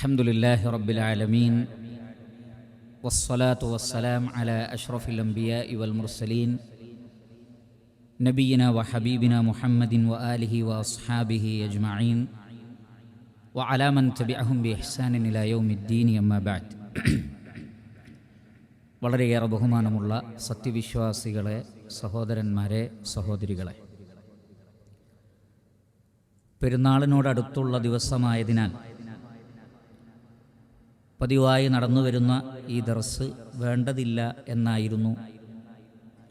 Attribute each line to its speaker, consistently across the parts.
Speaker 1: الحمد لله رب العالمين والصلاة والسلام على أشرف الأنبياء والمرسلين نبينا وحبيبنا محمد وآله وأصحابه أجمعين وعلى من تبعهم بإحسان إلى يوم الدين أما بعد വളരെയേറെ ബഹുമാനമുള്ള സത്യവിശ്വാസികളെ സഹോദരന്മാരെ സഹോദരികളെ പെരുന്നാളിനോടടുത്തുള്ള ദിവസമായതിനാൽ പതിവായി നടന്നു വരുന്ന ഈ ദർസ് വേണ്ടതില്ല എന്നായിരുന്നു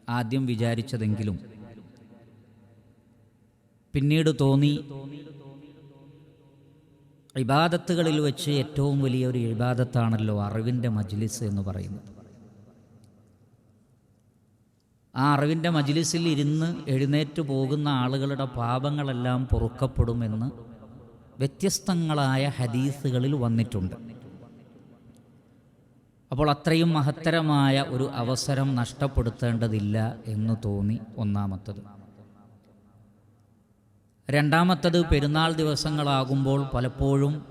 Speaker 1: ആദ്യം വിചാരിച്ചതെങ്കിലും. പിന്നീട് തോന്നി ഇബാദത്തുകളിൽ വെച്ച് ഏറ്റവും വലിയ ഒരു ഇബാദത്താണല്ലോ അറിവിന്റെ മജ്ലിസ് എന്ന് പറയുന്നത്. ആ അറിവിന്റെ മജ്ലിസിൽ ഇരുന്ന് എഴുന്നേറ്റ് പോകുന്ന ആളുകളുടെ പാപങ്ങളെല്ലാം പൊറുക്കപ്പെടുമെന്ന് വ്യത്യസ്തങ്ങളായ ഹദീസുകളിൽ വന്നിട്ടുണ്ട്. അപ്പോൾ അത്രയും മഹത്തരമായ ഒരു അവസരം നഷ്ടപ്പെടുത്തേണ്ടതില്ല എന്ന് തോന്നി ഒന്നാമത്തത്. രണ്ടാമത്തത് പെരുന്നാൾ ദിവസങ്ങളാകുമ്പോൾ പലപ്പോഴും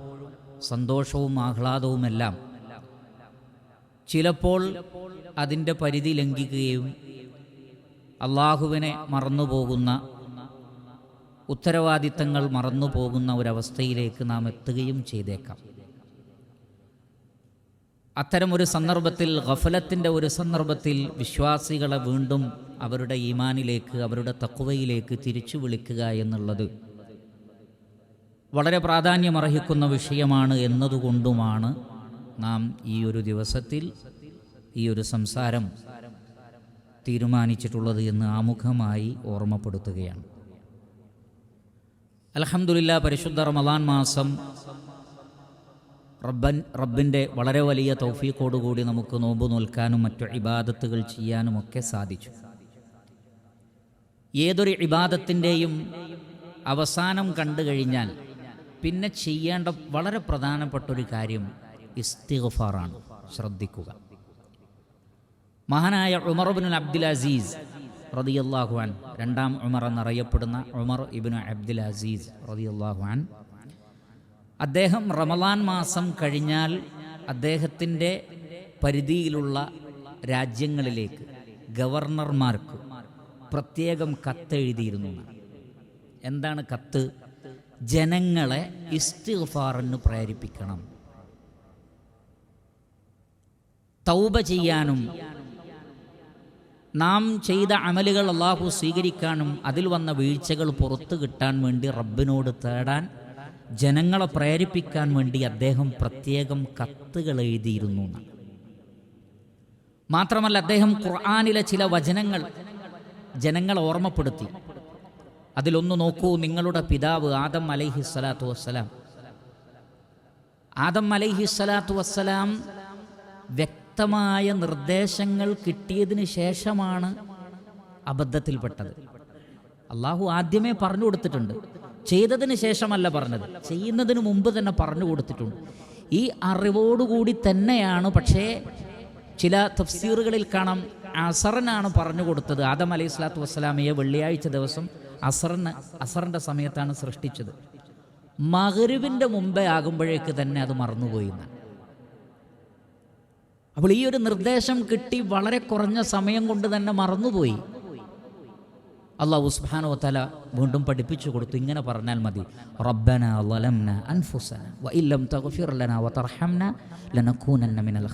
Speaker 1: സന്തോഷവും ആഹ്ലാദവുമെല്ലാം ചിലപ്പോൾ അതിന്റെ പരിധി ലംഘിക്കുകയും അള്ളാഹുവിനെ മറന്നുപോകുന്ന ഉത്തരവാദിത്തങ്ങൾ മറന്നുപോകുന്ന ഒരവസ്ഥയിലേക്ക് നാം എത്തുകയും ചെയ്തേക്കാം. അത്തരമൊരു സന്ദർഭത്തിൽ ഗഫലത്തിന്റെ ഒരു സന്ദർഭത്തിൽ വിശ്വാസികളെ വീണ്ടും അവരുടെ ഈമാനിലേക്ക് അവരുടെ തക്കുവയിലേക്ക് തിരിച്ചു വിളിക്കുക എന്നുള്ളത് വളരെ പ്രാധാന്യമർഹിക്കുന്ന വിഷയമാണ് എന്നതുകൊണ്ടുമാണ് നാം ഈ ഒരു ദിവസത്തിൽ ഈ ഒരു സംസാരം തീരുമാനിച്ചിട്ടുള്ളത് എന്ന് ആമുഖമായി ഓർമ്മപ്പെടുത്തുകയാണ്. അലഹമുല്ല പരിശുദ്ധ റമദാൻ മാസം റബ്ബൻ റബ്ബിന്റെ വളരെ വലിയ തൗഫീഖോടുകൂടി നമുക്ക് നോമ്പ് നോൽക്കാനും മറ്റു ഇബാദത്തുകൾ ചെയ്യാനും ഒക്കെ സാധിച്ചു. ഏതൊരു ഇബാദത്തിന്റെയും അവസാനം കണ്ടു കഴിഞ്ഞാൽ പിന്നെ ചെയ്യേണ്ട വളരെ പ്രധാനപ്പെട്ട ഒരു കാര്യം ഇസ്തിഗ്ഫാറാണ് ശ്രദ്ധിക്കുക. മഹാനായ ഉമർ ഉമർബിൻ അബ്ദുൽ അസീസ് റതിയല്ലാഹുവാൻ രണ്ടാം ഉമർ എന്നറിയപ്പെടുന്ന ഉമർ ഇബിൻ അബ്ദുൽ അസീസ് റതിയല്ലാഹുവാൻ അദ്ദേഹം റമലാൻ മാസം കഴിഞ്ഞാൽ അദ്ദേഹത്തിന്റെ പരിധിയിലുള്ള രാജ്യങ്ങളിലേക്ക് ഗവർണർമാർക്ക് പ്രത്യേകം കത്തെഴുതിയിരുന്നു എന്താണ് കത്ത്? ജനങ്ങളെ ഇസ്തിഫാറിന് പ്രേരിപ്പിക്കണം. തൗബ ചെയ്യാനും നാം ചെയ്ത അമലുകൾ അള്ളാഹു സ്വീകരിക്കാനും അതിൽ വന്ന വീഴ്ചകൾ പുറത്തു കിട്ടാൻ വേണ്ടി റബ്ബിനോട് തേടാൻ ജനങ്ങളെ പ്രേരിപ്പിക്കാൻ വേണ്ടി അദ്ദേഹം പ്രത്യേകം കത്തുകൾ എഴുതിയിരുന്നു മാത്രമല്ല അദ്ദേഹം ഖുർആാനിലെ ചില വചനങ്ങൾ ജനങ്ങളെ ഓർമ്മപ്പെടുത്തി. അതിലൊന്ന് നോക്കൂ നിങ്ങളുടെ പിതാവ് ആദം അലൈഹി സ്വലാത്തു വസ്സലാം. ആദം അലൈഹി സ്വലാത്തു വസ്സലാം വ്യക്തമായ നിർദ്ദേശങ്ങൾ കിട്ടിയതിന് ശേഷമാണ് അബദ്ധത്തിൽപ്പെട്ടത്. അള്ളാഹു ആദ്യമേ പറഞ്ഞു കൊടുത്തിട്ടുണ്ട്. ചെയ്തതിന് ശേഷമല്ല പറഞ്ഞത്. ചെയ്യുന്നതിന് മുമ്പ് തന്നെ പറഞ്ഞു കൊടുത്തിട്ടുണ്ട്. ഈ അറിവോടുകൂടി തന്നെയാണ് പക്ഷേ ചില തഫ്സീറുകളിൽ കാണാം അസറിനാണ് പറഞ്ഞു കൊടുത്തത്. ആദം അലൈഹി സ്വലാത്തു വസ്സലാമയെ വെള്ളിയാഴ്ച ദിവസം അസറിന് അസറിന്റെ സമയത്താണ് സൃഷ്ടിച്ചത്. മകരുവിന്റെ മുമ്പേ ആകുമ്പോഴേക്ക് തന്നെ അത് മറന്നുപോയി അപ്പോൾ ഈ ഒരു നിർദ്ദേശം കിട്ടി വളരെ കുറഞ്ഞ സമയം കൊണ്ട് തന്നെ മറന്നുപോയി. അള്ളാഹു ഉസ്ബാനോ തല വീണ്ടും പഠിപ്പിച്ചു കൊടുത്തു. ഇങ്ങനെ പറഞ്ഞാൽ മതി. റബ്ബന വഇല്ലം തഗ്ഫിർ മിനൽ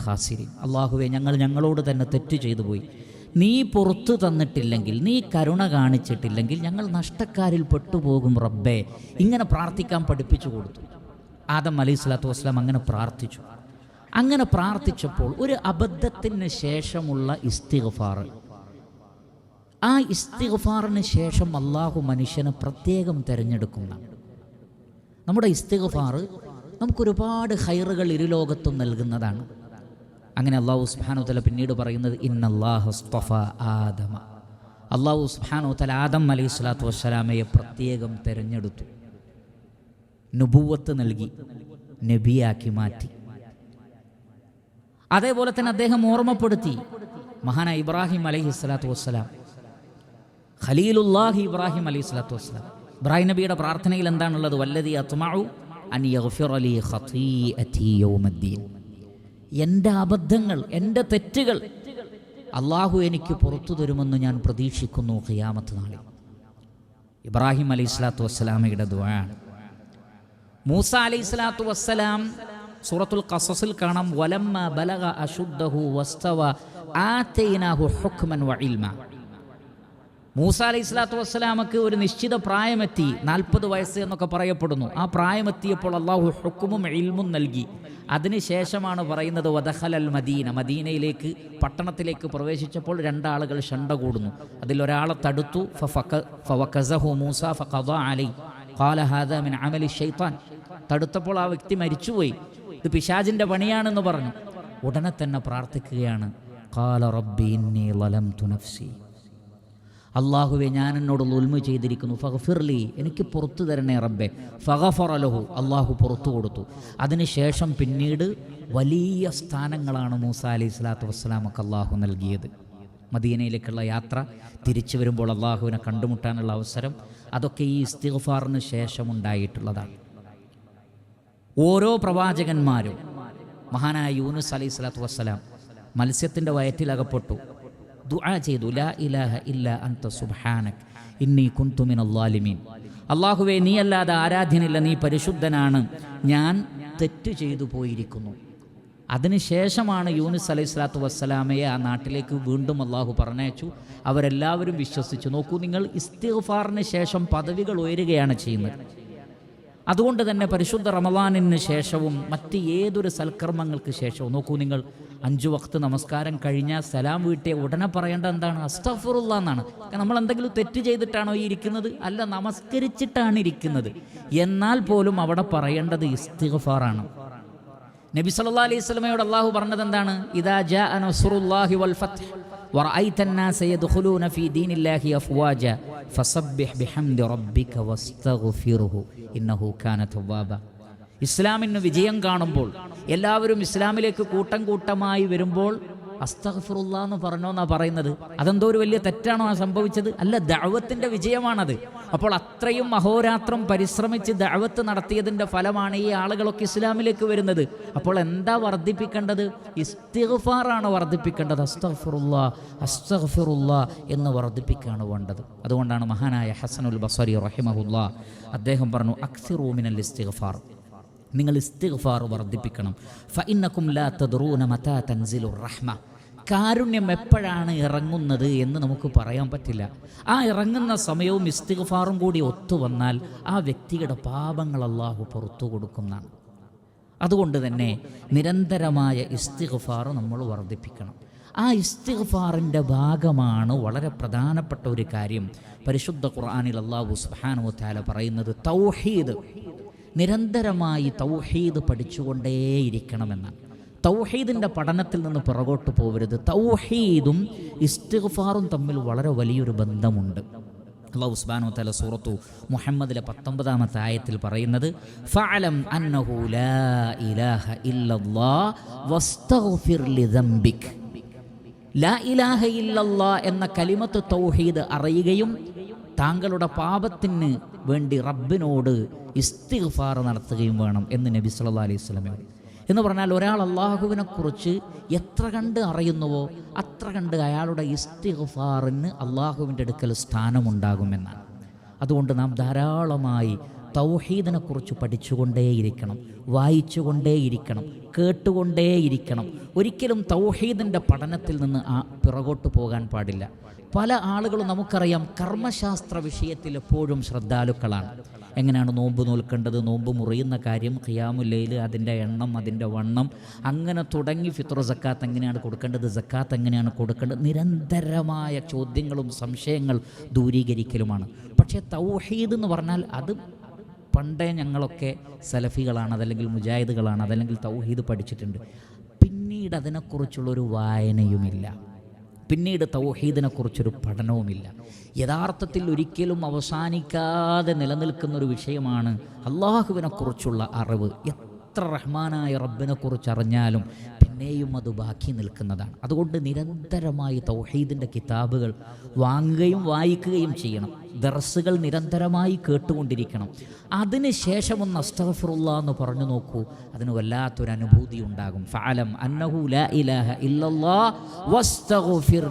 Speaker 1: അള്ളാഹുവെ ഞങ്ങൾ ഞങ്ങളോട് തന്നെ തെറ്റ് ചെയ്തു പോയി. നീ പുറത്തു തന്നിട്ടില്ലെങ്കിൽ നീ കരുണ കാണിച്ചിട്ടില്ലെങ്കിൽ ഞങ്ങൾ നഷ്ടക്കാരിൽ പെട്ടുപോകും റബ്ബേ. ഇങ്ങനെ പ്രാർത്ഥിക്കാൻ പഠിപ്പിച്ചു കൊടുത്തു. ആദം അലൈഹി സ്വലാത്തു വസ്സലാം അങ്ങനെ പ്രാർത്ഥിച്ചു. അങ്ങനെ പ്രാർത്ഥിച്ചപ്പോൾ ഒരു അബദ്ധത്തിന് ശേഷമുള്ള ഇസ്തിഗ്ഫാർ ആ ഇസ്തിഗഫാറിന് ശേഷം അള്ളാഹു മനുഷ്യനെ പ്രത്യേകം തിരഞ്ഞെടുക്കുന്ന. നമ്മുടെ ഇസ്തിഗ്ഫാർ നമുക്കൊരുപാട് ഹൈറുകൾ ഇരുലോകത്തും നൽകുന്നതാണ്. അങ്ങനെ അള്ളാഹു സുബാനുത്തല പിന്നീട് പറയുന്നത് ഇന്നല്ലാഹുസ്തഫ ആദമ. അള്ളാഹു സുബാനുത്തല ആദം അലൈഹി സ്വലാത്തു വസ്സലാമയെ പ്രത്യേകം തിരഞ്ഞെടുത്തു. നുബൂവത്ത് നൽകി നബിയാക്കി മാറ്റി. അതേപോലെ തന്നെ അദ്ദേഹം ഓർമ്മപ്പെടുത്തി മഹാന ഇബ്രാഹിം അലൈഹി സ്വലാത്തു വസ്സലാം ഖലീലുല്ലാഹി ഇബ്രാഹിം അലൈഹി സ്വലാത്തു വസ്സലാം. ഇബ്രാഹിം നബിയുടെ പ്രാർത്ഥനയിൽ എന്താണുള്ളത്? വല്ലതി അത്മാഉ അൻ യഗ്ഫിറ ലീ ഖതീഅതി യൗമദ്ദീൻ. എന്റെ അബദ്ധങ്ങൾ എന്റെ തെറ്റുകൾ അള്ളാഹു എനിക്ക് പുറത്തു തരുമെന്ന് ഞാൻ പ്രതീക്ഷിക്കുന്നു ഖിയാമത്ത് നാളിൽ. ഇബ്രാഹിം അലൈഹി സ്വലാത്തു വസ്സലാമയുടെ മൂസ അലൈഹി സ്വലാത്തു വസ്സലാം സൂറത്തുൽ ഖസസിൽ കാണാം വലമ്മ ബലഗ അശുദ്ധഹു വസ്തവ ആതൈനാഹു ഹുക്മൻ വ ഇൽമ. മൂസ അലൈഹി സ്വലാത്തു വസ്സലാമക്ക് ഒരു നിശ്ചിത പ്രായമെത്തി നാൽപ്പത് വയസ്സ് എന്നൊക്കെ പറയപ്പെടുന്നു. ആ പ്രായമെത്തിയപ്പോൾ അള്ളാഹു ഹുക്കുമും ഇൽമും നൽകി. അതിനുശേഷമാണ് പറയുന്നത് വദഹലൽ മദീന. മദീനയിലേക്ക് പട്ടണത്തിലേക്ക് പ്രവേശിച്ചപ്പോൾ രണ്ടാളുകൾ ഷണ്ട കൂടുന്നു. അതിലൊരാളെ തടുത്തു. ഫവക്കസഹു മൂസ ഫഖദ അലൈ. ഖാല മിൻ അമലി ഷൈത്താൻ തടുത്തപ്പോൾ ആ വ്യക്തി മരിച്ചുപോയി. ഇത് പിശാജിന്റെ പണിയാണെന്ന് പറഞ്ഞു. ഉടനെ തന്നെ പ്രാർത്ഥിക്കുകയാണ്. ഖാല റബ്ബി ഇന്നി നഫ്സി. അള്ളാഹുവെ ഞാൻ എന്നോട് ഉൽമ ചെയ്തിരിക്കുന്നു. ഫഗഫിർലി എനിക്ക് പുറത്തു തരണേ റബ്ബെ. ഫഹഫറലഹു അള്ളാഹു പുറത്തു കൊടുത്തു. അതിനുശേഷം പിന്നീട് വലിയ സ്ഥാനങ്ങളാണ് മൂസ അലൈഹി സ്വലാത്തു വസ്സലാമൊക്കെ അള്ളാഹു നൽകിയത്. മദീനയിലേക്കുള്ള യാത്ര തിരിച്ചു വരുമ്പോൾ അള്ളാഹുവിനെ കണ്ടുമുട്ടാനുള്ള അവസരം അതൊക്കെ ഈ ഇസ്തിഗ്ഫാറിന് ശേഷം ഉണ്ടായിട്ടുള്ളതാണ് ഓരോ പ്രവാചകന്മാരും മഹാനായ യൂനുസ് അലൈഹി സ്വലാത്തു വസ്സലാം മത്സ്യത്തിന്റെ വയറ്റിലകപ്പെട്ടു. ദുആ ചെയ്തു ലാ ഇലാഹ ഇല്ല അന്ത സുബ്ഹാനക് ഇന്നി കുന്തു അള്ളാലിമീൻ ളാലിമീൻ അള്ളാഹുവേ നീ അല്ലാതെ ആരാധ്യനില്ല നീ പരിശുദ്ധനാണ്. ഞാൻ തെറ്റ് ചെയ്തു പോയിരിക്കുന്നു. അതിനുശേഷമാണ് യൂനിസ് അലൈഹി സ്വലാത്തു വസ്സലാമയെ ആ നാട്ടിലേക്ക് വീണ്ടും അള്ളാഹു പറഞ്ഞയച്ചു. അവരെല്ലാവരും വിശ്വസിച്ചു. നോക്കൂ നിങ്ങൾ ഇസ്തിഗ്ഫാറിന് ശേഷം പദവികൾ ഉയരുകയാണ് ചെയ്യുന്നത്. അതുകൊണ്ട് തന്നെ പരിശുദ്ധ റമദാനിന് ശേഷവും മറ്റ് ഏതൊരു സൽക്കർമ്മങ്ങൾക്ക് ശേഷവും. നോക്കൂ നിങ്ങൾ അഞ്ചു വക്ത് നമസ്കാരം കഴിഞ്ഞാൽ സലാം വീട്ടിയ ഉടനെ പറയേണ്ട എന്താണ്? അസ്തഫുറുള്ള എന്നാണ്. നമ്മൾ എന്തെങ്കിലും തെറ്റ് ചെയ്തിട്ടാണോ ഈ ഇരിക്കുന്നത്? അല്ല നമസ്കരിച്ചിട്ടാണ് ഇരിക്കുന്നത്. എന്നാൽ പോലും അവിടെ പറയേണ്ടത് ഇസ്തിഗഫാറാണ്. നബി സല്ലാ അലൈഹി സ്വലമയോട് അള്ളാഹു പറഞ്ഞത് എന്താണ്? ഇതാ ജാ വൽ ഫത്ത് ഫീ അഫ്വാജ ഫസബ്ബിഹ് ബിഹംദി റബ്ബിക വസ്തഗ്ഫിർഹു ഇന്നഹു കാന തവ്വാബ ഇസ്ലാമിന് വിജയം കാണുമ്പോൾ എല്ലാവരും ഇസ്ലാമിലേക്ക് കൂട്ടം കൂട്ടമായി വരുമ്പോൾ അസ്തഗ്ഫിറുല്ലാ എന്ന് പറഞ്ഞോ എന്നാ പറയുന്നത്. അതെന്തോ ഒരു വലിയ തെറ്റാണോ ആ സംഭവിച്ചത്? അല്ല ദഅവത്തിന്റെ വിജയമാണത്. അപ്പോൾ അത്രയും അഹോരാത്രം പരിശ്രമിച്ച് ദഅവത്ത് നടത്തിയതിന്റെ ഫലമാണ് ഈ ആളുകളൊക്കെ ഇസ്ലാമിലേക്ക് വരുന്നത്. അപ്പോൾ എന്താ വർദ്ധിപ്പിക്കേണ്ടത്? ഇസ്തിഗ്ഫാറാണ് വർദ്ധിപ്പിക്കേണ്ടത്. അസ്തഫുറുല്ല അസ്തഗ്ഫിറുല്ലാ എന്ന് വർദ്ധിപ്പിക്കുകയാണ് വേണ്ടത്. അതുകൊണ്ടാണ് മഹാനായ ഹസനുൽ ബസരി റഹിമഹുല്ല അദ്ദേഹം പറഞ്ഞു അക്സിറൂമിനൽ ഇസ്തിഗ്ഫാർ. നിങ്ങൾ ഇസ്തിഗ്ഫാർ വർദ്ധിപ്പിക്കണം. ഫഇന്നക്കും ലാ തദ്റൂന മതാ തൻസിലുർ റഹ്മ. കാരുണ്യം എപ്പോഴാണ് ഇറങ്ങുന്നത് എന്ന് നമുക്ക് പറയാൻ പറ്റില്ല. ആ ഇറങ്ങുന്ന സമയവും ഇസ്തിഗ്ഫാറും കൂടി ഒത്തു വന്നാൽ ആ വ്യക്തിയുടെ പാപങ്ങൾ അള്ളാഹു പുറത്തു കൊടുക്കുന്നതാണ്. അതുകൊണ്ട് തന്നെ നിരന്തരമായ ഇസ്തിഗ്ഫാർ നമ്മൾ വർദ്ധിപ്പിക്കണം. ആ ഇസ്തിഗ്ഫാറിന്റെ ഭാഗമാണ് വളരെ പ്രധാനപ്പെട്ട ഒരു കാര്യം. പരിശുദ്ധ ഖുർആനിൽ അള്ളാഹു സുബ്ഹാനഹു തആല പറയുന്നത് തൗഹീദ്. നിരന്തരമായി തൗഹീദ് പഠിച്ചുകൊണ്ടേയിരിക്കണമെന്നാണ് തൗഹീദിന്റെ പഠനത്തിൽ നിന്ന് പുറകോട്ട് പോകരുത് തൗഹീദും ഇസ്തിഗ്ഫാറും തമ്മിൽ വളരെ വലിയൊരു ബന്ധമുണ്ട്. അള്ളാഹു സുബ്ഹാനഹു വതആല സൂറത്തു മുഹമ്മദിലെ പത്തൊമ്പതാമത്തെ ആയത്തിൽ പറയുന്നത് ഫഅലം അന്നഹു ലാ ഇലാഹ ഇല്ലല്ലാഹ് വസ്തഗ്ഫിർ ലിദംബിക്. ലാ ഇലാഹ ഇല്ലല്ലാഹ് എന്ന കലിമത്ത് തൗഹീദ് അറിയുകയും താങ്കളുടെ പാപത്തിന് വേണ്ടി റബ്ബിനോട് ഇസ്തിഗ്ഫാർ നടത്തുകയും വേണം എന്ന് നബി സല്ലല്ലാഹു അലൈഹി വസല്ലമയോട് എന്ന് പറഞ്ഞാൽ ഒരാൾ അള്ളാഹുവിനെക്കുറിച്ച് എത്ര കണ്ട് അറിയുന്നുവോ അത്ര കണ്ട് അയാളുടെ ഇസ്തിഗ്ഫാറിന് അള്ളാഹുവിന്റെ അടുക്കൽ സ്ഥാനമുണ്ടാകുമെന്നാണ്. അതുകൊണ്ട് നാം ധാരാളമായി തൗഹീദിനെ കുറിച്ച് പഠിച്ചുകൊണ്ടേയിരിക്കണം വായിച്ചുകൊണ്ടേയിരിക്കണം കേട്ടുകൊണ്ടേയിരിക്കണം. ഒരിക്കലും തൗഹീദിന്റെ പഠനത്തിൽ നിന്ന് ആ പിറകോട്ട് പോകാൻ പാടില്ല. പല ആളുകളും നമുക്കറിയാം കർമ്മശാസ്ത്ര വിഷയത്തിൽ എപ്പോഴും ശ്രദ്ധാലുക്കളാണ്. എങ്ങനെയാണ് നോമ്പ് നോൽക്കേണ്ടത് നോമ്പ് മുറിയുന്ന കാര്യം ഖിയാമുല്ലയിൽ അതിന്റെ എണ്ണം അതിന്റെ വണ്ണം അങ്ങനെ തുടങ്ങി ഫിത്ർ സക്കാത്ത് എങ്ങനെയാണ് കൊടുക്കേണ്ടത് സക്കാത്ത് എങ്ങനെയാണ് കൊടുക്കേണ്ടത് നിരന്തരമായ ചോദ്യങ്ങളും സംശയങ്ങൾ ദൂരീകരിക്കലുമാണ്. പക്ഷേ തൗഹീദ് എന്ന് പറഞ്ഞാൽ അത് പണ്ടേ ഞങ്ങളൊക്കെ സലഫികളാണ് അതല്ലെങ്കിൽ മുജാഹിദുകളാണ് അതല്ലെങ്കിൽ തൗഹീദ് പഠിച്ചിട്ടുണ്ട്. പിന്നീട് അതിനെക്കുറിച്ചുള്ളൊരു വായനയുമില്ല. പിന്നീട് തൗഹീദിനെക്കുറിച്ചൊരു പഠനവുമില്ല. യഥാർത്ഥത്തിൽ ഒരിക്കലും അവസാനിക്കാതെ നിലനിൽക്കുന്ന ഒരു വിഷയമാണ് അള്ളാഹുവിനെക്കുറിച്ചുള്ള അറിവ്. എത്ര റഹ്മാനായ റബ്ബിനെക്കുറിച്ച് അറിഞ്ഞാലും പിന്നെയും അത് ബാക്കി നിൽക്കുന്നതാണ്. അതുകൊണ്ട് നിരന്തരമായി തൗഹീദിന്റെ കിതാബുകൾ വാങ്ങുകയും വായിക്കുകയും ചെയ്യണം. ദർസുകൾ നിരന്തരമായി കേട്ടുകൊണ്ടിരിക്കണം. അതിന് ശേഷം ഒന്ന് അസ്തഫറുള്ള എന്ന് പറഞ്ഞു നോക്കൂ. അതിന് വല്ലാത്തൊരു അനുഭൂതി ഉണ്ടാകും. ഫഅലം അന്നഹു ലാ ഇലാഹ വസ്തഗ്ഫിർ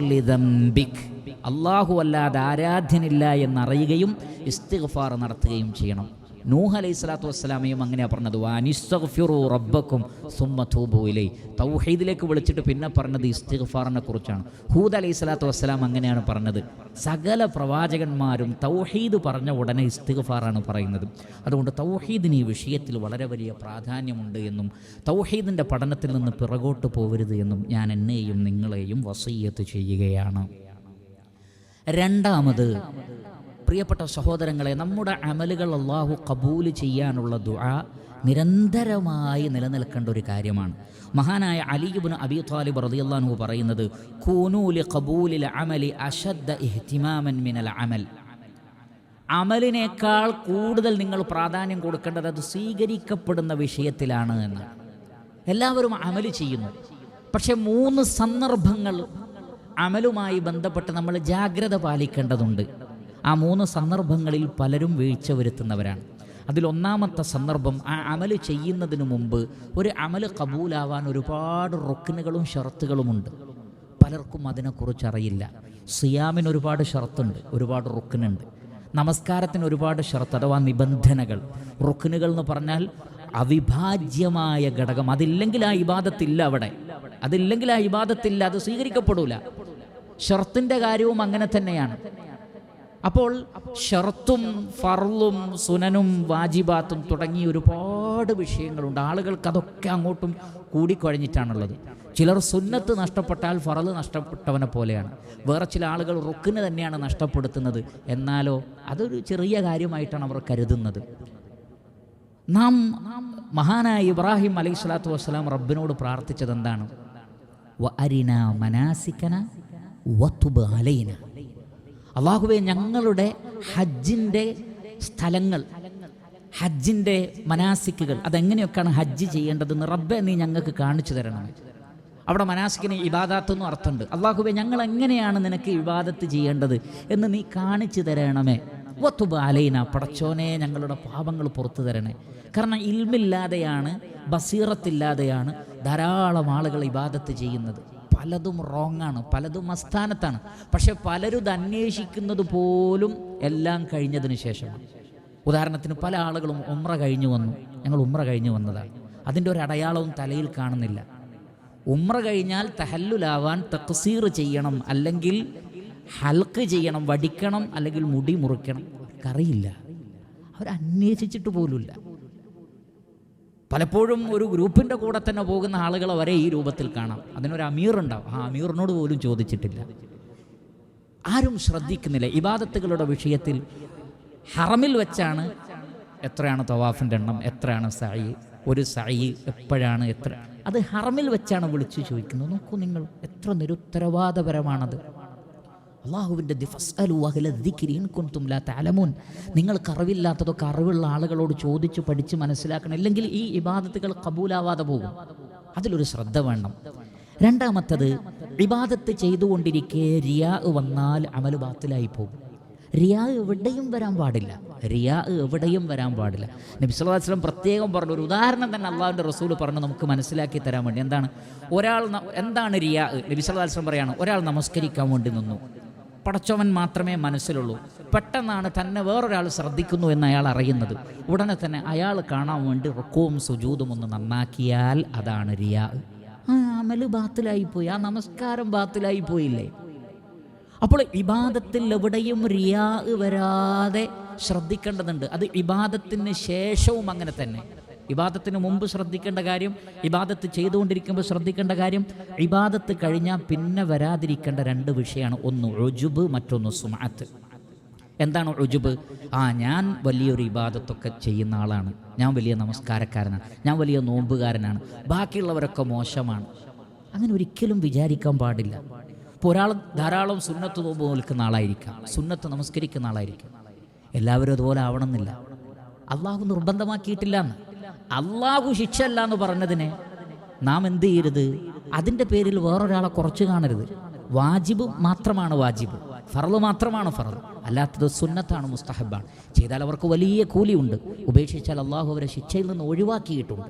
Speaker 1: അള്ളാഹു അല്ലാതെ ആരാധ്യനില്ല എന്നറിയുകയും ഇസ്തിഗ്ഫാർ നടത്തുകയും ചെയ്യണം. നൂഹ് അലൈഹി സ്വലാത്തു വസ്സലാമയും അങ്ങനെയാണ് പറഞ്ഞത് വാനിസ്തഗ്ഫിറു റബ്ബക്കും സുമ്മ തൂബു ഇലൈ തൗഹീദിലേക്ക് വിളിച്ചിട്ട് പിന്നെ പറഞ്ഞത് ഇസ്തിഗ്ഫാറിനെ കുറിച്ചാണ്. ഹൂദ് അലൈഹി സ്വലാത്തു വസ്സലാം അങ്ങനെയാണ് പറഞ്ഞത്. സകല പ്രവാചകന്മാരും തൗഹീദ് പറഞ്ഞ ഉടനെ ഇസ്തിഗ്ഫാറാണ് പറയുന്നത്. അതുകൊണ്ട് തൗഹീദിന് ഈ വിഷയത്തിൽ വളരെ വലിയ പ്രാധാന്യമുണ്ട് എന്നും തൗഹീദിന്റെ പഠനത്തിൽ നിന്ന് പിറകോട്ട് പോകരുത് എന്നും ഞാൻ എന്നെയും നിങ്ങളെയും വസീയത്ത് ചെയ്യുകയാണ്. രണ്ടാമത് പ്രിയപ്പെട്ട സഹോദരങ്ങളെ നമ്മുടെ അമലുകൾ അള്ളാഹു കബൂൽ ചെയ്യാനുള്ള ദുആ നിരന്തരമായി നിലനിൽക്കേണ്ട ഒരു കാര്യമാണ്. മഹാനായ അലിബുൻ അബി താലിബ് റളിയല്ലാഹു പറയുന്നത് കൂനൂലി കബൂലിൽ അമലി അശദ്ദ ഇഹ്തിമാമൻ മിനൽ അമൽ. അമലിനേക്കാൾ കൂടുതൽ നിങ്ങൾ പ്രാധാന്യം കൊടുക്കേണ്ടത് അത് സ്വീകരിക്കപ്പെടുന്ന വിഷയത്തിലാണ് എന്ന്. എല്ലാവരും അമൽ ചെയ്യുന്നു. പക്ഷെ മൂന്ന് സന്ദർഭങ്ങൾ അമലുമായി ബന്ധപ്പെട്ട് നമ്മൾ ജാഗ്രത പാലിക്കേണ്ടതുണ്ട്. ആ മൂന്ന് സന്ദർഭങ്ങളിൽ പലരും വീഴ്ച വരുത്തുന്നവരാണ്. അതിലൊന്നാമത്തെ സന്ദർഭം ആ അമൽ ചെയ്യുന്നതിന് മുമ്പ് ഒരു അമൽ കബൂലാവാൻ ഒരുപാട് റൊക്കിനുകളും ഷർത്തുകളുമുണ്ട്. പലർക്കും അതിനെക്കുറിച്ച് അറിയില്ല സിയാമിന് ഒരുപാട് ഷർത്തുണ്ട് ഒരുപാട് റുക്കിനുണ്ട് നമസ്കാരത്തിന് ഒരുപാട് ഷർത്ത് അഥവാ നിബന്ധനകൾ. റുക്കിനുകൾ എന്ന് പറഞ്ഞാൽ അവിഭാജ്യമായ ഘടകം. അതില്ലെങ്കിൽ ആ ഇബാദത്തില്ല അവിടെ. അതില്ലെങ്കിൽ ആ ഇബാദത്തില്ല അത് സ്വീകരിക്കപ്പെടൂല. ഷർത്തിന്റെ കാര്യവും അങ്ങനെ തന്നെയാണ്. അപ്പോൾ ഷർത്തും ഫർളും സുനനും വാജിബാത്തും തുടങ്ങി ഒരുപാട് വിഷയങ്ങളുണ്ട്. ആളുകൾക്ക് അതൊക്കെ അങ്ങോട്ടും കൂടിക്കുഴഞ്ഞിട്ടാണുള്ളത്. ചിലർ സുന്നത്ത് നഷ്ടപ്പെട്ടാൽ ഫറൽ നഷ്ടപ്പെട്ടവനെ പോലെയാണ്. വേറെ ചില ആളുകൾ റുക്കിന് തന്നെയാണ് നഷ്ടപ്പെടുത്തുന്നത്. എന്നാലോ അതൊരു ചെറിയ കാര്യമായിട്ടാണ് അവർ കരുതുന്നത്. നാം മഹാനായ ഇബ്രാഹിം അലൈഹി സ്വലാത്തു വസ്സലാം റബ്ബിനോട് പ്രാർത്ഥിച്ചത് എന്താണ് അരിന മനാസിക്കന വത്തുബ് അലൈന. അള്ളാഹുവെ ഞങ്ങളുടെ ഹജ്ജിന്റെ സ്ഥലങ്ങൾ ഹജ്ജിന്റെ മനാസിക്കുകൾ അതെങ്ങനെയൊക്കെയാണ് ഹജ്ജ് ചെയ്യേണ്ടതെന്ന് റബ്ബെ നീ ഞങ്ങൾക്ക് കാണിച്ചു തരണം. അവിടെ മനാസിക്കിന് ഇബാദത്ത് എന്നും അർത്ഥമുണ്ട്. അള്ളാഹുബെ ഞങ്ങൾ എങ്ങനെയാണ് നിനക്ക് ഇബാദത്ത് ചെയ്യേണ്ടത് എന്ന് നീ കാണിച്ചു തരണമേ. ഒത്തുബ അലൈന പടച്ചോനെ ഞങ്ങളുടെ പാപങ്ങൾ പുറത്തു തരണേ. കാരണം ഇൽമില്ലാതെയാണ് ബസീറത്തില്ലാതെയാണ് ധാരാളം ആളുകൾ ഇബാദത്ത് ചെയ്യുന്നത്. പലതും റോങ്ങാണ് പലതും അസ്ഥാനത്താണ്. പക്ഷെ പലരും ഇത് അന്വേഷിക്കുന്നത് പോലും എല്ലാം കഴിഞ്ഞതിന് ശേഷമാണ്. ഉദാഹരണത്തിന് പല ആളുകളും ഉമ്ര കഴിഞ്ഞു വന്നു. ഞങ്ങൾ ഉമ്ര കഴിഞ്ഞു വന്നതാണ്. അതിന്റെ ഒരു അടയാളവും തലയിൽ കാണുന്നില്ല. ഉമ്ര കഴിഞ്ഞാൽ തഹല്ലുലാവാൻ തക്സീർ ചെയ്യണം അല്ലെങ്കിൽ ഹൽക്ക് ചെയ്യണം വടിക്കണം അല്ലെങ്കിൽ മുടി മുറിക്കണം. അവർക്കറിയില്ല. അവരന്വേഷിച്ചിട്ട് പോലുമില്ല. പലപ്പോഴും ഒരു ഗ്രൂപ്പിന്റെ കൂടെ തന്നെ പോകുന്ന ആളുകളെ വരെ ഈ രൂപത്തിൽ കാണാം. അതിനൊരു അമീർ ഉണ്ടാവും. ആ അമീറിനോട് പോലും ചോദിച്ചിട്ടില്ല. ആരും ശ്രദ്ധിക്കുന്നില്ല. ഇബാദത്തുകളുടെ വിഷയത്തിൽ ഹറമിൽ വെച്ചാണ് എത്രയാണ് തവാഫിന്റെ എണ്ണം എത്രയാണ് സായി ഒരു സായി എപ്പോഴാണ് എത്ര. അത് ഹറമിൽ വെച്ചാണ് വിളിച്ചു ചോദിക്കുന്നത്. നോക്കൂ നിങ്ങൾ എത്ര നിരുത്തരവാദപരമാണത്. അള്ളാഹുവിന്റെ തലമൂൻ നിങ്ങൾക്ക് അറിവില്ലാത്തതൊക്കെ അറിവുള്ള ആളുകളോട് ചോദിച്ച് പഠിച്ച് മനസ്സിലാക്കണം. അല്ലെങ്കിൽ ഈ ഇബാദത്തുകൾ കബൂലാവാതെ പോകും. അതിലൊരു ശ്രദ്ധ വേണം. രണ്ടാമത്തത് ഇബാദത്ത് ചെയ്തുകൊണ്ടിരിക്കെ റിയാ വന്നാൽ അമൽ ബാത്തിലായി പോകും. റിയാ എവിടെയും വരാൻ പാടില്ല. റിയാ എവിടെയും വരാൻ പാടില്ല. നബി സല്ലല്ലാഹു അലൈഹി വസല്ലം പ്രത്യേകം പറഞ്ഞു ഒരു ഉദാഹരണം തന്നെ അള്ളാഹുവിന്റെ റസൂൽ പറഞ്ഞു നമുക്ക് മനസ്സിലാക്കി തരാൻ വേണ്ടി. എന്താണ്? ഒരാൾ എന്താണ് റിയാ? നബി സല്ലല്ലാഹു അലൈഹി വസല്ലം പറയാണ് ഒരാൾ നമസ്കരിക്കാൻ വേണ്ടി നിന്നു. പടച്ചവൻ മാത്രമേ മനസ്സിലുള്ളൂ. പെട്ടെന്നാണ് തന്നെ വേറൊരാൾ ശ്രദ്ധിക്കുന്നു എന്ന് അയാൾ അറിയുന്നത്. ഉടനെ തന്നെ അയാൾ കാണാൻ വേണ്ടി റുക്കവും സുജൂതും ഒന്ന് നന്നാക്കിയാൽ അതാണ് റിയാ. ആ അമൽ ബാത്തിലായി പോയി ആ നമസ്കാരം ബാത്തിലായി പോയില്ലേ അപ്പോൾ ഇബാദത്തിൽ എവിടെയും റിയാ വരാതെ ശ്രദ്ധിക്കേണ്ടതുണ്ട്. അത് ഇബാദത്തിന് ശേഷവും അങ്ങനെ തന്നെ. ഇബാദത്തിന് മുമ്പ് ശ്രദ്ധിക്കേണ്ട കാര്യം ഇബാദത്ത് ചെയ്തുകൊണ്ടിരിക്കുമ്പോൾ ശ്രദ്ധിക്കേണ്ട കാര്യം ഇബാദത്ത് കഴിഞ്ഞാൽ പിന്നെ വരാതിരിക്കേണ്ട രണ്ട് വിഷയമാണ്. ഒന്ന് ഒജുബ് മറ്റൊന്ന് സുമാത്ത് എന്താണ് ഒജുബ് ആ ഞാൻ വലിയൊരു ഇബാദത്തൊക്കെ ചെയ്യുന്ന ആളാണ്. ഞാൻ വലിയ നമസ്കാരക്കാരനാണ്. ഞാൻ വലിയ നോമ്പുകാരനാണ്. ബാക്കിയുള്ളവരൊക്കെ മോശമാണ്. അങ്ങനെ ഒരിക്കലും വിചാരിക്കാൻ പാടില്ല. ഇപ്പോൾ ഒരാൾ ധാരാളം സുന്നത്ത് നോമ്പ് നിൽക്കുന്ന ആളായിരിക്കാം. സുന്നത്ത് നമസ്കരിക്കുന്ന ആളായിരിക്കാം. എല്ലാവരും അതുപോലെ ആവണമെന്നില്ല. അള്ളാഹു നിർബന്ധമാക്കിയിട്ടില്ല എന്ന് അള്ളാഹു ശിക്ഷ അല്ല എന്ന് പറഞ്ഞതിനെ നാം എന്ത് ചെയ്യരുത്? അതിന്റെ പേരിൽ വേറൊരാളെ കുറച്ച് കാണരുത്. വാജിബ് മാത്രമാണ് വാജിബ്. ഫറൽ മാത്രമാണ് ഫറൽ അല്ലാത്തത് സുന്നത്താണ് മുസ്തഹബാണ്. ചെയ്താൽ അവർക്ക് വലിയ കൂലിയുണ്ട്. ഉപേക്ഷിച്ചാൽ അള്ളാഹു അവരെ ശിക്ഷയിൽ നിന്ന് ഒഴിവാക്കിയിട്ടുണ്ട്.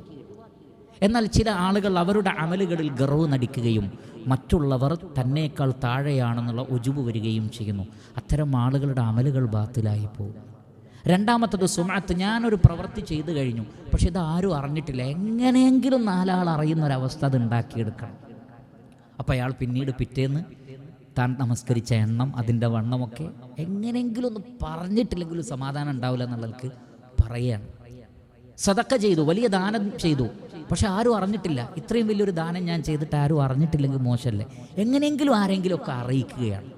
Speaker 1: എന്നാൽ ചില ആളുകൾ അവരുടെ അമലുകളിൽ ഗർവ് നടിക്കുകയും മറ്റുള്ളവർ തന്നേക്കാൾ താഴെയാണെന്നുള്ള ഒജുബ് വരികയും ചെയ്യുന്നു. അത്തരം ആളുകളുടെ അമലുകൾ ബാത്തിലായി പോകും. രണ്ടാമത്തത് സുമാത്ത് ഞാനൊരു പ്രവൃത്തി ചെയ്തു കഴിഞ്ഞു. പക്ഷെ ഇത് ആരും അറിഞ്ഞിട്ടില്ല. എങ്ങനെയെങ്കിലും നാലാൾ അറിയുന്ന ഒരവസ്ഥ അത് ഉണ്ടാക്കിയെടുക്കണം. അപ്പോൾ അയാൾ പിന്നീട് പിറ്റേന്ന് താൻ നമസ്കരിച്ച എണ്ണം അതിന്റെ വണ്ണമൊക്കെ എങ്ങനെയെങ്കിലും ഒന്ന് പറഞ്ഞിട്ടില്ലെങ്കിലും സമാധാനം ഉണ്ടാവില്ല എന്നുള്ളവർക്ക് പറയുകയാണ്. സതക്ക ചെയ്തു വലിയ ദാനം ചെയ്തു. പക്ഷെ ആരും അറിഞ്ഞിട്ടില്ല. ഇത്രയും വലിയൊരു ദാനം ഞാൻ ചെയ്തിട്ട് ആരും അറിഞ്ഞിട്ടില്ലെങ്കിൽ മോശമല്ലേ? എങ്ങനെയെങ്കിലും ആരെങ്കിലുമൊക്കെ അറിയിക്കുകയാണ്.